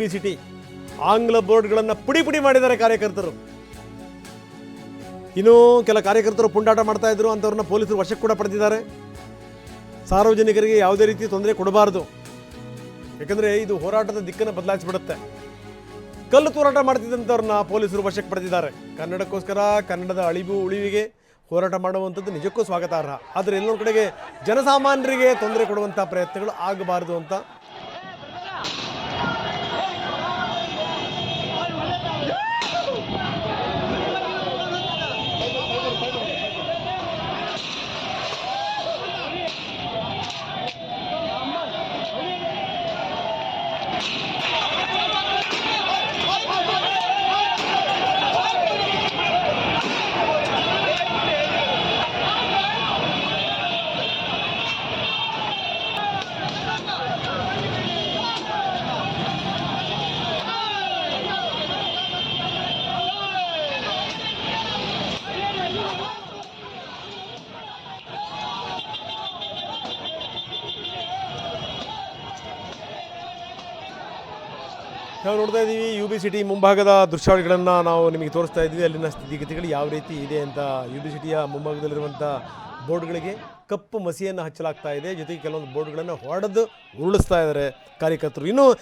B city ಆಂಗ್ಲ ಬೋರ್ಡ್ಗಳನ್ನು ಪುಡಿ ಪುಡಿ ಮಾಡಿದ್ದಾರೆ ಕಾರ್ಯಕರ್ತರು. ಇನ್ನು ಕೆಲ ಕಾರ್ಯಕರ್ತರು ಪುಂಡಾಟ ಮಾಡ್ತಾ ಇದ್ರು, ಅಂತವ್ರನ್ನ ಪೊಲೀಸರು ವಶಕ್ಕೆ ಕೂಡ ಪಡೆದಿದ್ದಾರೆ. ಸಾರ್ವಜನಿಕರಿಗೆ ಯಾವುದೇ ರೀತಿ ತೊಂದರೆ ಕೊಡಬಾರದು. ಯಾಕಂದರೆ ಇದು ಹೋರಾಟದ ದಿಕ್ಕನ್ನು ಬದಲಾಯಿಸಿಬಿಡುತ್ತೆ. ಕಲ್ಲು ತೋರಾಟ ಮಾಡ್ತಿದ್ದಂಥವ್ರನ್ನ ಪೊಲೀಸರು ವಶಕ್ಕೆ ಪಡೆದಿದ್ದಾರೆ. ಕನ್ನಡಕ್ಕೋಸ್ಕರ, ಕನ್ನಡದ ಅಳಿವು ಉಳಿವಿಗೆ ಹೋರಾಟ ಮಾಡುವಂಥದ್ದು ನಿಜಕ್ಕೂ ಸ್ವಾಗತಾರ್ಹ. ಆದರೆ ಎಲ್ಲೊಂದು ಕಡೆಗೆ ಜನಸಾಮಾನ್ಯರಿಗೆ ತೊಂದರೆ ಕೊಡುವಂಥ ಪ್ರಯತ್ನಗಳು ಆಗಬಾರದು ಅಂತ ನಾವು ನೋಡ್ತಾ ಇದ್ದೀವಿ ಯು ಬಿ ಸಿಟಿ ಮುಂಭಾಗದ ದೃಶ್ಯಾವಳಿಗಳನ್ನು ನಾವು ನಿಮಗೆ ತೋರಿಸ್ತಾ ಇದ್ದೀವಿ. ಅಲ್ಲಿನ ಸ್ಥಿತಿಗತಿಗಳು ಯಾವ ರೀತಿ ಇದೆ ಅಂತ ಯು ಬಿ ಸಿಟಿಯ ಮುಂಭಾಗದಲ್ಲಿರುವಂಥ ಬೋರ್ಡ್ಗಳಿಗೆ ಕಪ್ಪು ಮಸಿಯನ್ನು ಹಚ್ಚಲಾಗ್ತಾ ಇದೆ. ಜೊತೆಗೆ ಕೆಲವೊಂದು ಬೋರ್ಡ್ಗಳನ್ನು ಹೊಡೆದು ಉರುಳಿಸ್ತಾ ಇದ್ದಾರೆ ಕಾರ್ಯಕರ್ತರು. ಇನ್ನು